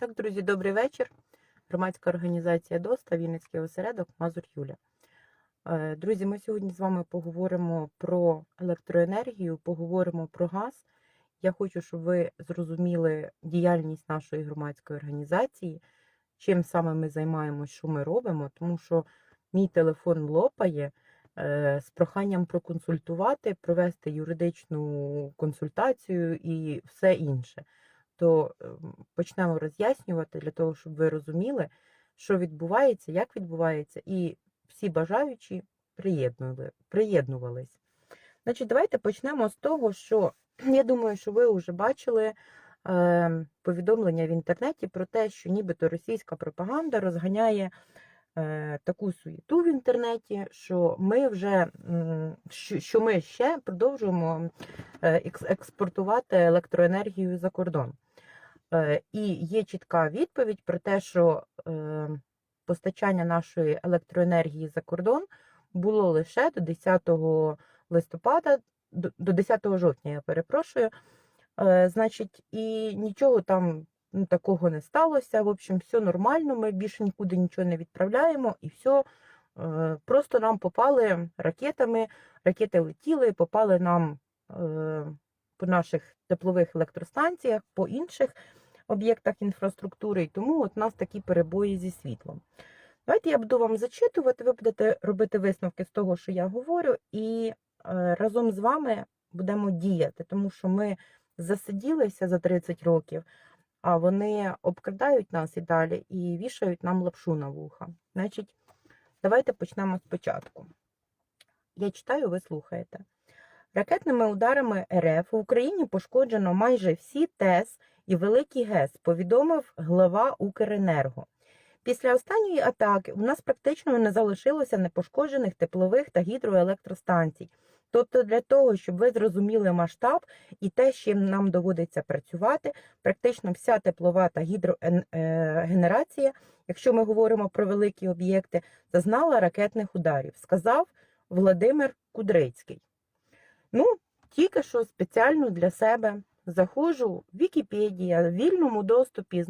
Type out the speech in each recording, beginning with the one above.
Так, друзі, добрий вечір. Громадська організація ДОСТА, Вінницький осередок, Мазур Юля. Е, Друзі, ми сьогодні з вами поговоримо про електроенергію, поговоримо про газ. Я хочу, щоб ви зрозуміли діяльність нашої громадської організації, чим саме ми займаємося, що ми робимо, тому що мій телефон лопає е, з проханням проконсультувати, провести юридичну консультацію і все інше то ем, почнемо роз'яснювати для того, щоб ви розуміли, що відбувається, як відбувається, і всі бажаючі приєднували, приєднувались. Значить, давайте почнемо з того, що я думаю, що ви вже бачили е, повідомлення в інтернеті про те, що нібито російська пропаганда розганяє е, таку суєту в інтернеті, що ми вже що ми ще продовжуємо е, експортувати електроенергію за кордон. Е, І є чітка відповідь про те, що е, постачання нашої електроенергії за кордон було лише до 10 листопада, до до 10 жовтня, я перепрошую. Е, Значить, і нічого там ну, такого не сталося. В общем, все нормально, ми більше нікуди нічого не відправляємо, і все. Просто нам попали ракетами, ракети летіли, попали нам по наших теплових електростанціях, по інших об'єктах інфраструктури, і тому от у нас такі перебої зі світлом. Давайте я буду вам зачитувати, ви будете робити висновки з того, що я говорю, і е, разом з вами будемо діяти, тому що ми засиділися за 30 років, а вони обкрадають нас і далі і вішають нам лапшу на вуха. Значить, давайте почнемо спочатку. Я читаю, ви слухаєте. Ракетними ударами РФ в Україні пошкоджено майже всі ТЕС і Великий ГЕС, повідомив глава Укренерго. Після останньої атаки у нас практично не залишилося непошкоджених теплових та гідроелектростанцій. Тобто, для того, щоб ви зрозуміли масштаб і те, з чим нам доводиться працювати, практично вся теплова та гідрогенерація, якщо ми говоримо про великі об'єкти, зазнала ракетних ударів, сказав Владимир Кудрицький. Ну, тільки що спеціально для себе заходжу в Вікіпедія, в вільному доступі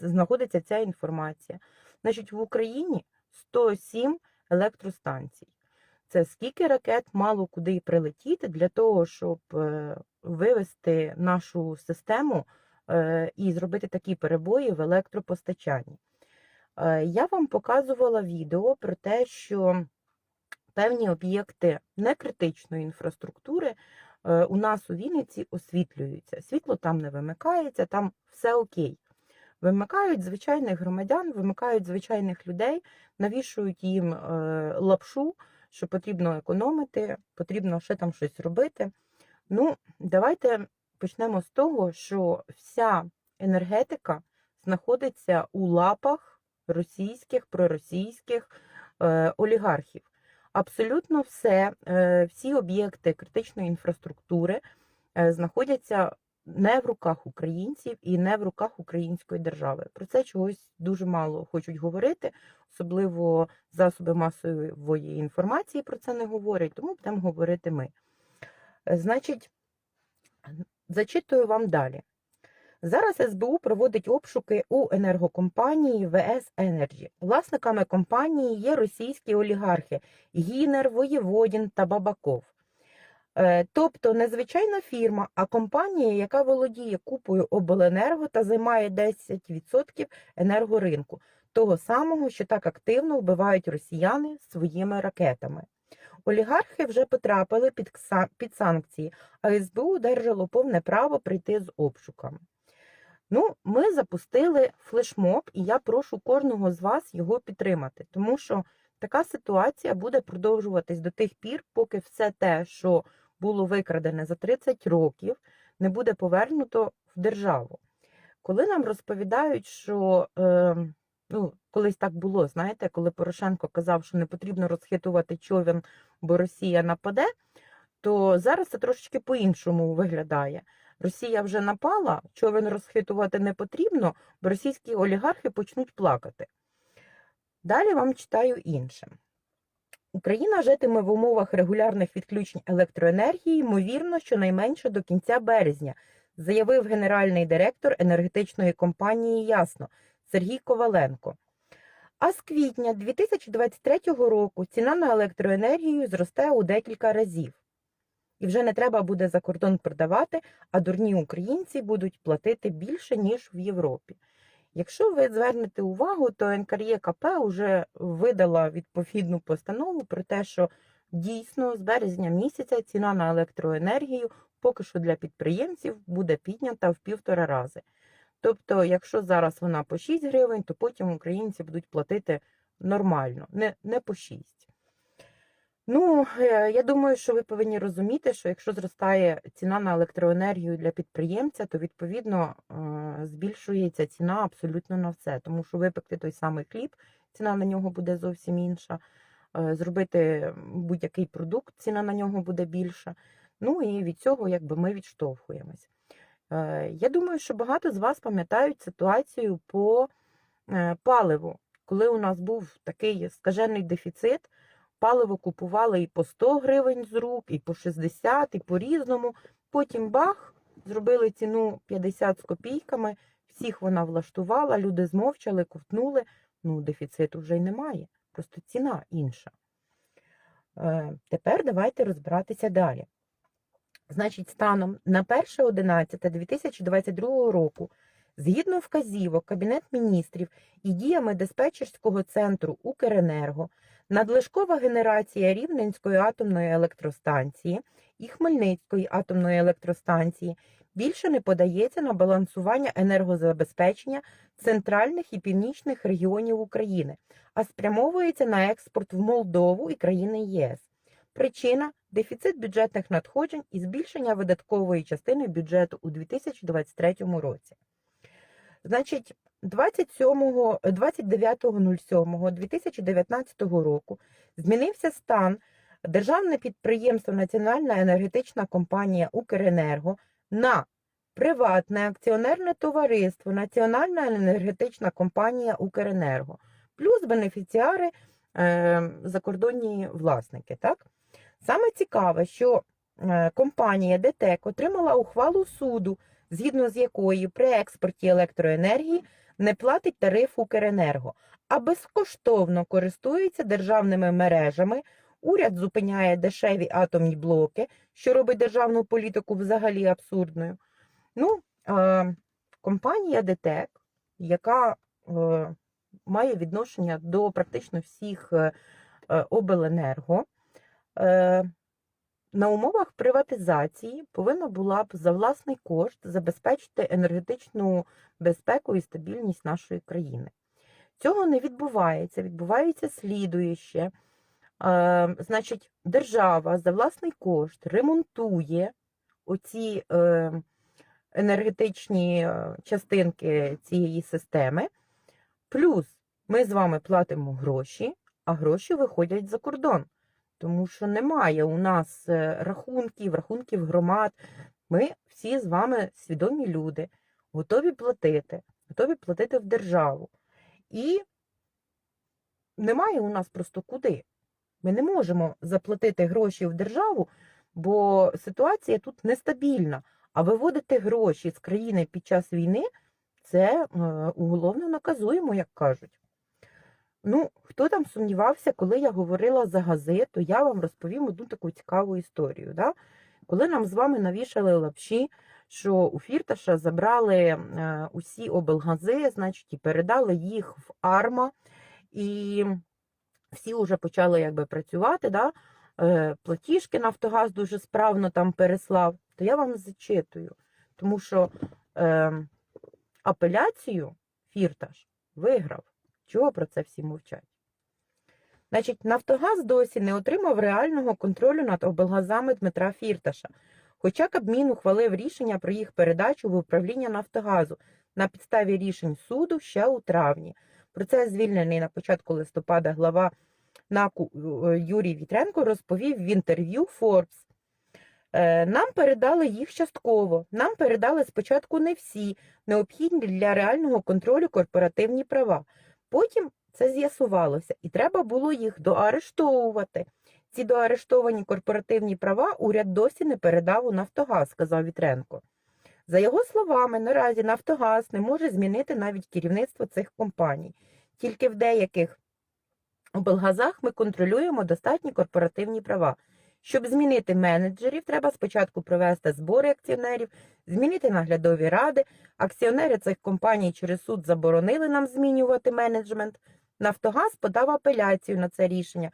знаходиться, ця інформація. Значить, в Україні 107 електростанцій. Це скільки ракет мало куди прилетіти для того, щоб е, вивести нашу систему е, і зробити такі перебої в електропостачанні. Е, Я вам показувала відео про те, що певні об'єкти некритичної інфраструктури у нас у Вінниці освітлюються. Світло там не вимикається, там все окей. Вимикають звичайних громадян, вимикають звичайних людей, навішують їм е, лапшу, що потрібно економити, потрібно ще там щось робити. Ну, давайте почнемо з того, що вся енергетика знаходиться у лапах російських, проросійських е, олігархів. Абсолютно все, е, всі об'єкти критичної інфраструктури е, знаходяться не в руках українців і не в руках української держави. Про це чогось дуже мало хочуть говорити, особливо засоби масової інформації про це не говорять, тому будемо говорити ми. Е, Значить, зачитую вам далі. Зараз СБУ проводить обшуки у енергокомпанії ВС Енерджі. Власниками компанії є російські олігархи Гінер, Воєводін та Бабаков. Е, Тобто не звичайна фірма, а компанія, яка володіє купою обленерго та займає 10% енергоринку, того самого, що так активно вбивають росіяни своїми ракетами. Олігархи вже потрапили під санкції, а СБУ одержало повне право прийти з обшуками. Ну, ми запустили флешмоб, і я прошу кожного з вас його підтримати, тому що така ситуація буде продовжуватись до тих пір, поки все те, що було викрадене за 30 років, не буде повернуто в державу. Коли нам розповідають, що е, ну, колись так було, знаєте, коли Порошенко казав, що не потрібно розхитувати човен, бо Росія нападе, то зараз це трошечки по-іншому виглядає. Росія вже напала, човен розхитувати не потрібно, бо російські олігархи почнуть плакати. Далі вам читаю інше. Україна житиме в умовах регулярних відключень електроенергії, ймовірно, щонайменше до кінця березня, заявив генеральний директор енергетичної компанії Ясно Сергій Коваленко. А з квітня 2023 року ціна на електроенергію зросте у декілька разів. І вже не треба буде за кордон продавати, а дурні українці будуть платити більше, ніж в Європі. Якщо ви звернете увагу, то НКРЄКП вже видала відповідну постанову про те, що дійсно з березня місяця ціна на електроенергію поки що для підприємців буде піднята в півтора рази. Тобто, якщо зараз вона по 6 гривень, то потім українці будуть платити нормально, не, не по 6. Ну, е, я думаю, що ви повинні розуміти, що якщо зростає ціна на електроенергію для підприємця, то відповідно е, збільшується ціна абсолютно на все. Тому що випекти той самий хліб, ціна на нього буде зовсім інша. е, Зробити будь-який продукт, ціна на нього буде більша. Ну і від цього якби ми відштовхуємось. Я думаю, що багато з вас пам'ятають ситуацію по паливу, коли у нас був такий скажений дефіцит. Паливо купували і по 100 гривень з рук, і по 60, і по різному. Потім бах, зробили ціну 50 з копійками, всіх вона влаштувала, люди змовчали, ковтнули. Ну, дефіциту вже й немає, просто ціна інша. Е, Тепер давайте розбиратися далі. Значить, станом на 1.11.2022 року, згідно вказівок Кабінет міністрів і діями диспетчерського центру Укренерго, надлишкова генерація Рівненської атомної електростанції і Хмельницької атомної електростанції більше не подається на балансування енергозабезпечення центральних і північних регіонів України, а спрямовується на експорт в Молдову і країни ЄС. Причина дефіцит бюджетних надходжень і збільшення видаткової частини бюджету у 2023 році. Значить, 27 29.07.2019 року змінився стан Державне підприємство Національна енергетична компанія Укренерго на приватне акціонерне товариство Національна енергетична компанія Укренерго, плюс бенефіціари е, закордонні власники. Так? Саме цікаве, що е, компанія ДТЕК отримала ухвалу суду, згідно з якої при експорті електроенергії не платить тариф Укренерго, а безкоштовно користується державними мережами. Уряд зупиняє дешеві атомні блоки, що робить державну політику взагалі абсурдною. Ну, е, компанія ДТЕК, яка е, має відношення до практично всіх е, е, обленерго, е, на умовах приватизації повинна була б за власний кошт забезпечити енергетичну безпеку і стабільність нашої країни. Цього не відбувається, відбувається слідуюче. Е, значить, держава за власний кошт ремонтує оці е, енергетичні е, частинки цієї системи. Плюс ми з вами платимо гроші, а гроші виходять за кордон. Тому що немає у нас е, рахунків, рахунків громад. Ми всі з вами свідомі люди, готові платити, готові платити в державу. І немає у нас просто куди. Ми не можемо заплатити гроші в державу, бо ситуація тут нестабільна. А виводити гроші з країни під час війни це е, уголовно наказуємо, як кажуть. Ну, хто там сумнівався, коли я говорила за гази, то я вам розповім одну таку цікаву історію. Да? Коли нам з вами навішали лапші, що у Фірташа забрали е, усі облгази, значить, і передали їх в Арма, і всі вже почали якби працювати, да? е, платіжки Нафтогаз дуже справно там переслав, то я вам зачитую, тому що е, апеляцію Фірташ виграв. Чого про це всі мовчать? Значить, Нафтогаз досі не отримав реального контролю над облгазами Дмитра Фірташа. Хоча Кабмін ухвалив рішення про їх передачу в управління Нафтогазу на підставі рішень суду ще у травні. Про це звільнений на початку листопада глава НАКу е, Юрій Вітренко розповів в інтерв'ю Forbes. Е, Нам передали їх частково. Нам передали спочатку не всі необхідні для реального контролю корпоративні права. Потім це з'ясувалося, і треба було їх доарештовувати. Ці доарештовані корпоративні права уряд досі не передав у Нафтогаз, сказав Вітренко. За його словами, наразі Нафтогаз не може змінити навіть керівництво цих компаній. Тільки в деяких облгазах ми контролюємо достатні корпоративні права. Щоб змінити менеджерів, треба спочатку провести збори акціонерів, змінити наглядові ради. Акціонери цих компаній через суд заборонили нам змінювати менеджмент. Нафтогаз подав апеляцію на це рішення.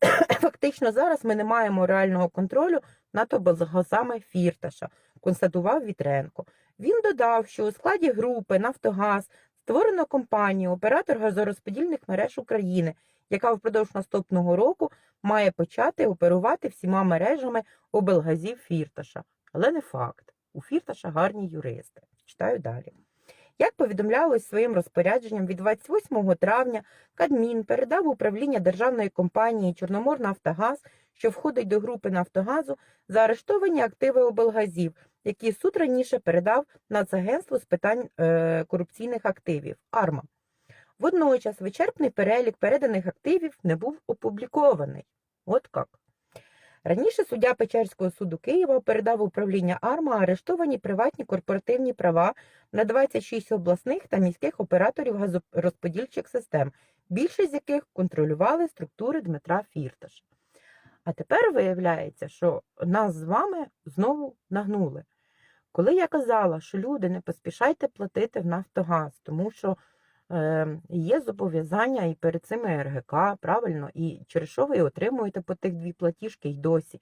Фактично, зараз ми не маємо реального контролю над облгазами Фірташа, констатував Вітренко. Він додав, що у складі групи Нафтогаз створено компанію оператор газорозподільних мереж України, яка впродовж наступного року має почати оперувати всіма мережами облгазів Фірташа. Але не факт. У Фірташа гарні юристи. Читаю далі. Як повідомлялось своїм розпорядженням від 28 травня, Кадмін передав управління державної компанії Чорноморнафтогаз, що входить до групи Нафтогазу, заарештовані активи облгазів, які суд раніше передав Нацагентству з питань е, корупційних активів АРМА. Водночас вичерпний перелік переданих активів не був опублікований. От як. Раніше суддя Печерського суду Києва передав управління АРМА арештовані приватні корпоративні права на 26 обласних та міських операторів газорозподільчих систем, більшість з яких контролювали структури Дмитра Фірташа. А тепер виявляється, що нас з вами знову нагнули. Коли я казала, що люди не поспішайте платити в Нафтогаз, тому що є зобов'язання і перед цими РГК, правильно, і через що ви отримуєте по тих дві платіжки й досі.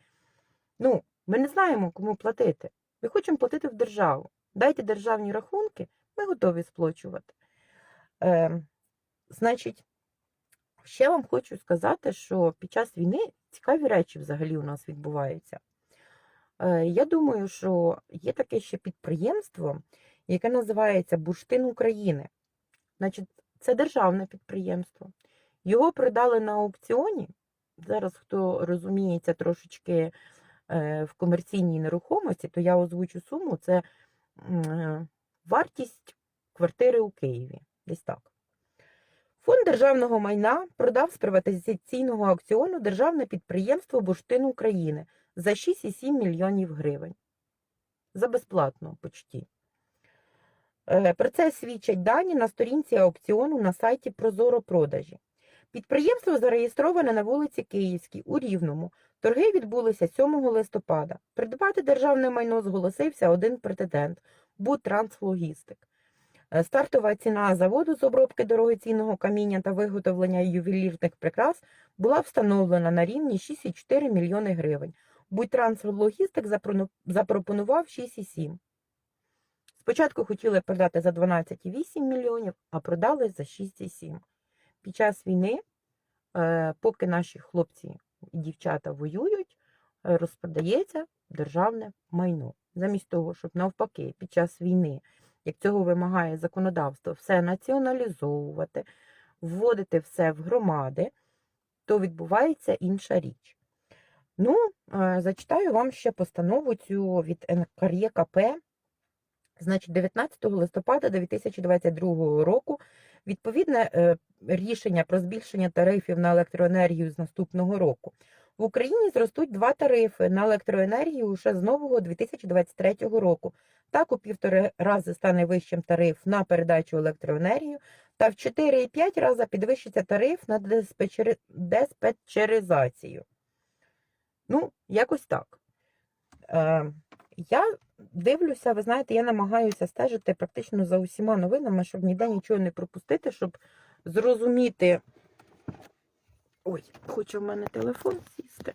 Ну, ми не знаємо, кому платити. Ми хочемо платити в державу. Дайте державні рахунки, ми готові сплачувати. Е, значить, ще вам хочу сказати, що під час війни цікаві речі взагалі у нас відбуваються. Е, я думаю, що є таке ще підприємство, яке називається Бурштин України. Значить, це державне підприємство. Його продали на аукціоні. Зараз, хто розуміється трошечки е, в комерційній нерухомості, то я озвучу суму. Це е, вартість квартири у Києві. Десь так. Фонд державного майна продав з приватизаційного аукціону державне підприємство Бурштин України за 6,7 мільйонів гривень. За безплатно почті. Е, Про це свідчать дані на сторінці аукціону на сайті Прозоро продажі. Підприємство зареєстроване на вулиці Київській у Рівному. Торги відбулися 7 листопада. Придбати державне майно зголосився один претендент Бутранслогістик. Е, Стартова ціна заводу з обробки дорогоцінного каміння та виготовлення ювелірних прикрас була встановлена на рівні 6,4 мільйони гривень. Будь-Транслогістик запропонував 6,7. Спочатку хотіли продати за 12,8 мільйонів, а продали за 6,7. Під час війни, е, поки наші хлопці і дівчата воюють, е, розпродається державне майно. Замість того, щоб навпаки, під час війни, як цього вимагає законодавство, все націоналізовувати, вводити все в громади, то відбувається інша річ. Ну, е, зачитаю вам ще постанову цю від НКРЄКП. Значить, 19 листопада 2022 року відповідне е, рішення про збільшення тарифів на електроенергію з наступного року. В Україні зростуть два тарифи на електроенергію ще з нового 2023 року. Так, у півтори рази стане вищим тариф на передачу електроенергію, та в 4,5 рази підвищиться тариф на диспетчери... диспетчеризацію. Ну, якось так. Е, Я дивлюся, ви знаєте, я намагаюся стежити практично за усіма новинами, щоб ніде нічого не пропустити, щоб зрозуміти. Ой, хоче в мене телефон сісти.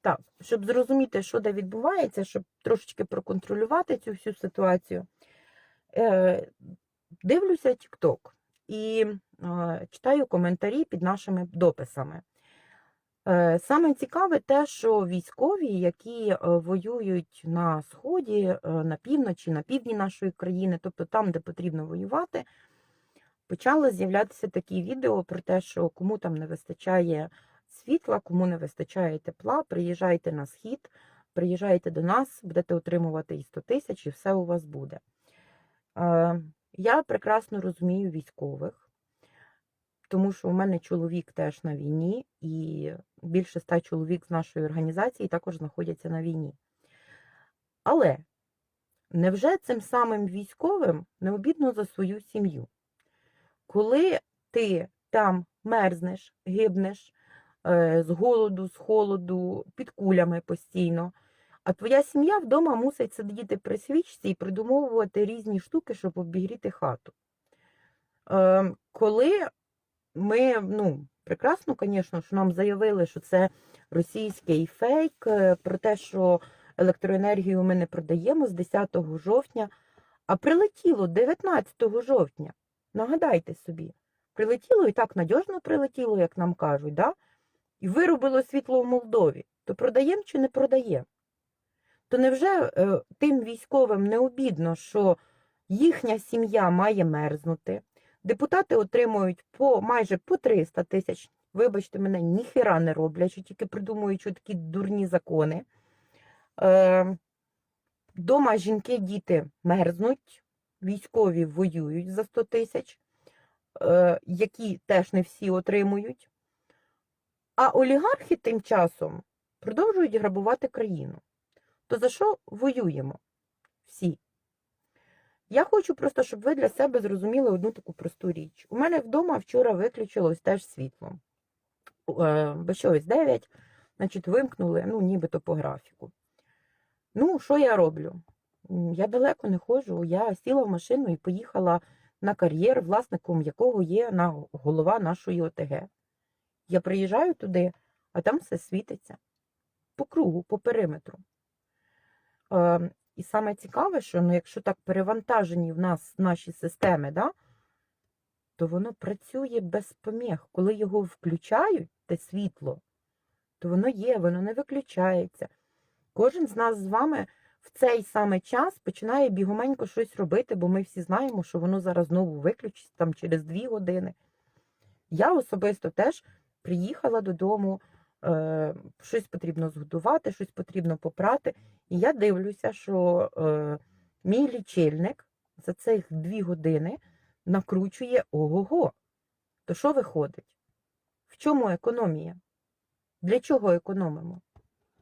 Так, щоб зрозуміти, що де відбувається, щоб трошечки проконтролювати цю всю ситуацію. Е, Дивлюся TikTok і е, читаю коментарі під нашими дописами. Е, Саме цікаве те, що військові, які е, воюють на сході, е, на півночі, на півдні нашої країни, тобто там, де потрібно воювати, почали з'являтися такі відео про те, що кому там не вистачає світла, кому не вистачає тепла, приїжджайте на схід, приїжджайте до нас, будете отримувати і 100 тисяч, і все у вас буде. Я прекрасно розумію військових тому що у мене чоловік теж на війні, і більше ста чоловік з нашої організації також знаходяться на війні. Але невже цим самим військовим не обідно за свою сім'ю? Коли ти там мерзнеш, гибнеш е, з голоду, з холоду, під кулями постійно, а твоя сім'я вдома мусить сидіти при свічці і придумовувати різні штуки, щоб обігріти хату. Е, коли ми, ну, прекрасно, звісно, що нам заявили, що це російський фейк, е, про те, що електроенергію ми не продаємо з 10 жовтня, а прилетіло 19 жовтня. Нагадайте собі, прилетіло і так надіжно прилетіло, як нам кажуть, да? і вирубило світло в Молдові. То продаємо чи не продаємо? То невже е, тим військовим не обідно, що їхня сім'я має мерзнути? Депутати отримують по майже по 300 тисяч. Вибачте мене, ніхера не роблять, що тільки придумують що такі дурні закони. Е, Дома жінки, діти мерзнуть, військові воюють за 100 тисяч, е, які теж не всі отримують. А олігархи тим часом продовжують грабувати країну. То за що воюємо всі? Я хочу просто, щоб ви для себе зрозуміли одну таку просту річ. У мене вдома вчора виключилось теж світло. Е, Бо щось 9, значить, вимкнули, ну, нібито по графіку. Ну, що я роблю? Я далеко не ходжу. Я сіла в машину і поїхала на кар'єр, власником якого є на голова нашої ОТГ. Я приїжджаю туди, а там все світиться по кругу, по периметру. І саме цікаве, що ну, якщо так перевантажені в нас наші системи, да, то воно працює без поміг. Коли його включають, те світло, то воно є, воно не виключається. Кожен з нас з вами в цей саме час починає бігоменько щось робити, бо ми всі знаємо, що воно зараз знову виключиться там через дві години. Я особисто теж приїхала додому, щось потрібно зготувати, щось потрібно попрати. І я дивлюся, що е, мій лічильник за цих дві години накручує ого-го. То що виходить? В чому економія? Для чого економимо?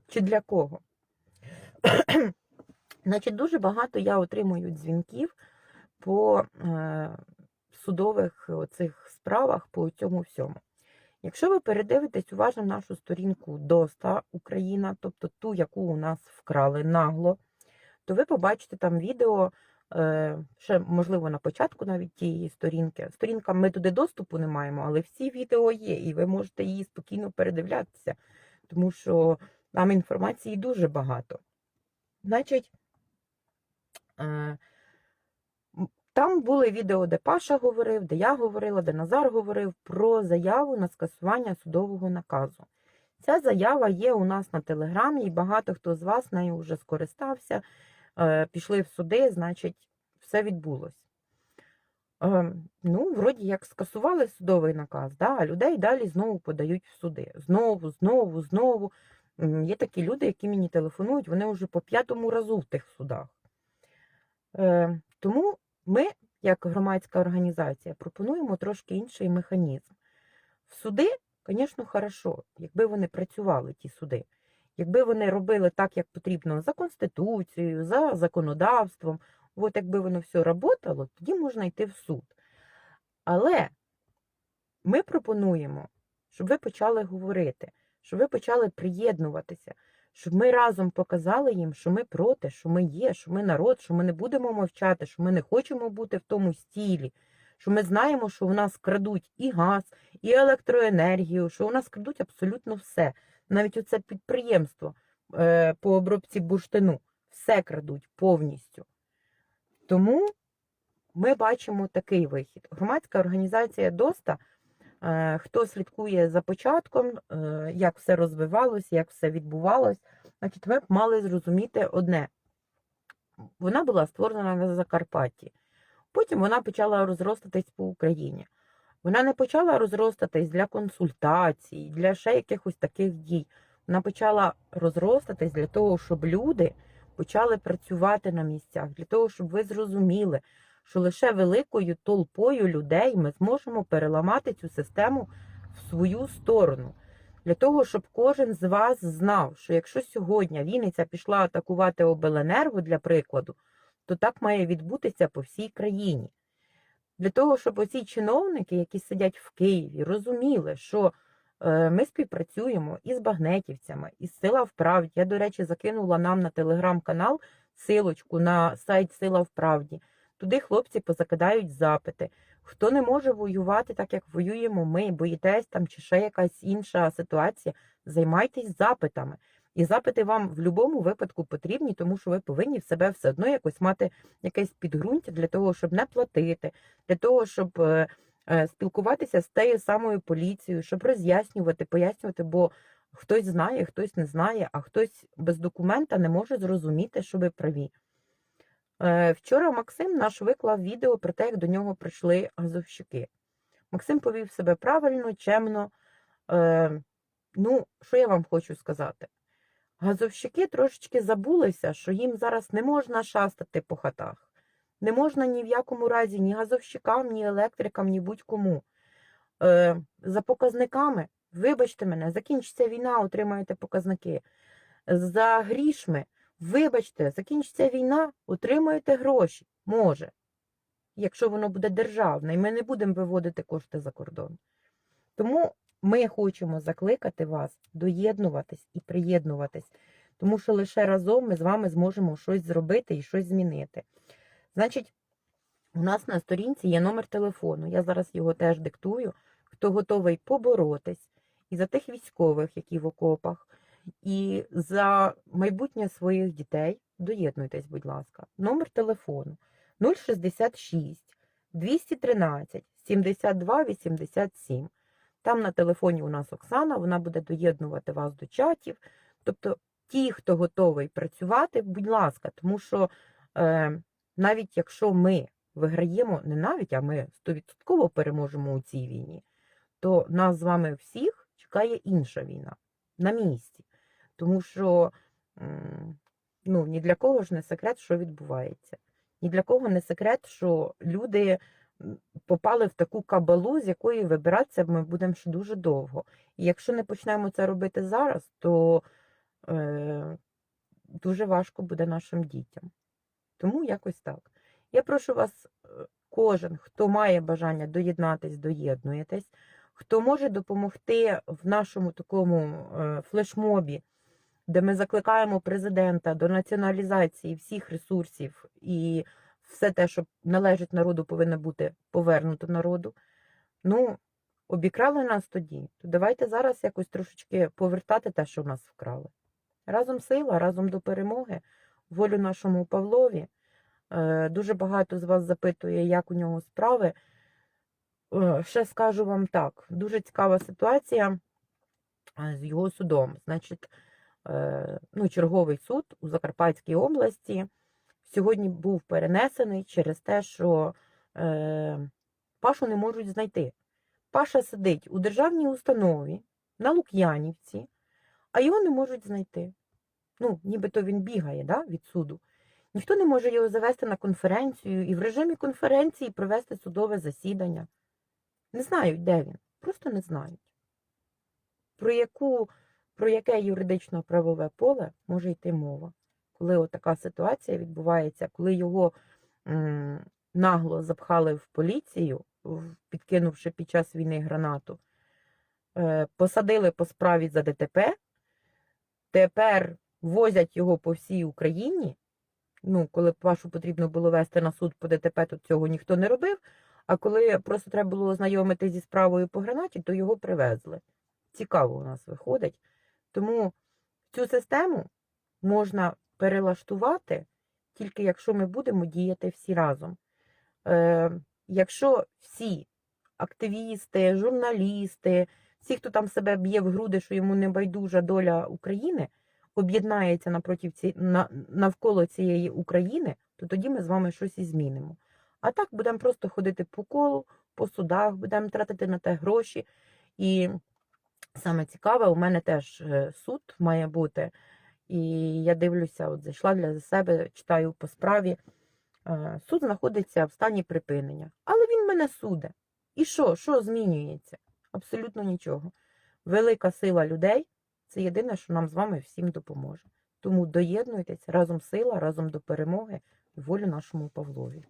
Чи для кого? Значить, дуже багато я отримую дзвінків по е, судових цих справах по цьому всьому. Якщо ви передивитесь уважно нашу сторінку ДОСТА Україна, тобто ту, яку у нас вкрали нагло, то ви побачите там відео, е, ще, можливо, на початку навіть тієї сторінки. Сторінка ми туди доступу не маємо, але всі відео є, і ви можете її спокійно передивлятися, тому що там інформації дуже багато. Значить, е, там були відео, де Паша говорив, де я говорила, де Назар говорив про заяву на скасування судового наказу. Ця заява є у нас на телеграмі, і багато хто з вас нею вже скористався, е, пішли в суди, значить, все відбулося. Е, Ну, вроді як скасували судовий наказ, да, а людей далі знову подають в суди. Знову, знову, знову. Є такі люди, які мені телефонують, вони вже по п'ятому разу в тих судах. Е, Тому ми, як громадська організація, пропонуємо трошки інший механізм. В суди, звісно, хорошо, якби вони працювали, ті суди, якби вони робили так, як потрібно, за Конституцією, за законодавством, от якби воно все працювало, тоді можна йти в суд. Але ми пропонуємо, щоб ви почали говорити, щоб ви почали приєднуватися, щоб ми разом показали їм, що ми проти, що ми є, що ми народ, що ми не будемо мовчати, що ми не хочемо бути в тому стілі, що ми знаємо, що в нас крадуть і газ, і електроенергію, що у нас крадуть абсолютно все. Навіть оце підприємство е, по обробці бурштину все крадуть повністю. Тому ми бачимо такий вихід. Громадська організація ДОСТА. Е, Хто слідкує за початком, е, як все розвивалося, як все відбувалось, значить, ви б мали зрозуміти одне. Вона була створена на Закарпатті. Потім вона почала розростатись по Україні. Вона не почала розростатись для консультацій, для ще якихось таких дій. Вона почала розростатись для того, щоб люди почали працювати на місцях, для того, щоб ви зрозуміли, що лише великою толпою людей ми зможемо переламати цю систему в свою сторону. Для того, щоб кожен з вас знав, що якщо сьогодні Вінниця пішла атакувати обленерго, для прикладу, то так має відбутися по всій країні. Для того, щоб оці чиновники, які сидять в Києві, розуміли, що е, ми співпрацюємо із багнетівцями, із Сила в Правді. Я, до речі, закинула нам на телеграм-канал силочку на сайт Сила в Правді. Туди хлопці позакидають запити. Хто не може воювати так, як воюємо ми, боїтесь там чи ще якась інша ситуація, займайтесь запитами. І запити вам в будь-якому випадку потрібні, тому що ви повинні в себе все одно якось мати якесь підґрунтя для того, щоб не платити, для того, щоб е, е, спілкуватися з тією самою поліцією, щоб роз'яснювати, пояснювати, бо хтось знає, хтось не знає, а хтось без документа не може зрозуміти, що ви праві. Е, Вчора Максим наш виклав відео про те, як до нього прийшли газовщики. Максим повів себе правильно, чемно. Е, Ну, що я вам хочу сказати? Газовщики трошечки забулися, що їм зараз не можна шастати по хатах. Не можна ні в якому разі ні газовщикам, ні електрикам, ні будь-кому. Е, За показниками, вибачте мене, закінчиться війна, отримаєте показники. За грішми, вибачте, закінчиться війна, отримаєте гроші. Може. Якщо воно буде державне, і ми не будемо виводити кошти за кордон. Тому ми хочемо закликати вас доєднуватись і приєднуватись, тому що лише разом ми з вами зможемо щось зробити і щось змінити. Значить, у нас на сторінці є номер телефону. Я зараз його теж диктую. Хто готовий поборотись і за тих військових, які в окопах, і за майбутнє своїх дітей, доєднуйтесь, будь ласка. Номер телефону 066 213 72 87. Там на телефоні у нас Оксана, вона буде доєднувати вас до чатів. Тобто, ті, хто готовий працювати, будь ласка, тому що е, навіть якщо ми виграємо, не навіть, а ми 100% переможемо у цій війні, то нас з вами всіх чекає інша війна на місці. Тому що ну, ні для кого ж не секрет, що відбувається. Ні для кого не секрет, що люди попали в таку кабалу, з якої вибиратися ми будемо ще дуже довго. І якщо не почнемо це робити зараз, то е, дуже важко буде нашим дітям. Тому якось так. Я прошу вас, е, кожен, хто має бажання доєднатись, доєднуєтесь, хто може допомогти в нашому такому е, флешмобі, де ми закликаємо президента до націоналізації всіх ресурсів і все те, що належить народу, повинно бути повернуто народу. Ну, обікрали нас тоді, то давайте зараз якось трошечки повертати те, що в нас вкрали. Разом сила, разом до перемоги, волю нашому Павлові. Е, Дуже багато з вас запитує, як у нього справи. Е, Ще скажу вам так: дуже цікава ситуація е, з його судом. Значить, ну, черговий суд у Закарпатській області сьогодні був перенесений через те, що е, Пашу не можуть знайти. Паша сидить у державній установі на Лук'янівці, а його не можуть знайти. Ну, нібито він бігає да, від суду. Ніхто не може його завести на конференцію і в режимі конференції провести судове засідання. Не знають, де він. Просто не знають. Про, яку, про яке юридично-правове поле може йти мова, коли отака ситуація відбувається, коли його м, нагло запхали в поліцію, підкинувши під час війни гранату, е, посадили по справі за ДТП, тепер возять його по всій Україні. Ну, коли Пашу потрібно було вести на суд по ДТП, то цього ніхто не робив. А коли просто треба було ознайомити зі справою по гранаті, то його привезли. Цікаво у нас виходить. Тому цю систему можна перелаштувати тільки якщо ми будемо діяти всі разом. Е, якщо всі активісти, журналісти, всі, хто там себе б'є в груди, що йому не байдужа доля України, об'єднається на, навколо цієї України, то тоді ми з вами щось і змінимо. А так будемо просто ходити по колу, по судах, будемо тратити на те гроші. І саме цікаве, у мене теж е, суд має бути. І я дивлюся, от зайшла для себе, читаю по справі. Е, Суд знаходиться в стані припинення. Але він мене суде. І що? Що змінюється? Абсолютно нічого. велика сила людей це єдине, що нам з вами всім допоможе. Тому доєднуйтесь разом сила, разом до перемоги, в волю нашому Павлові.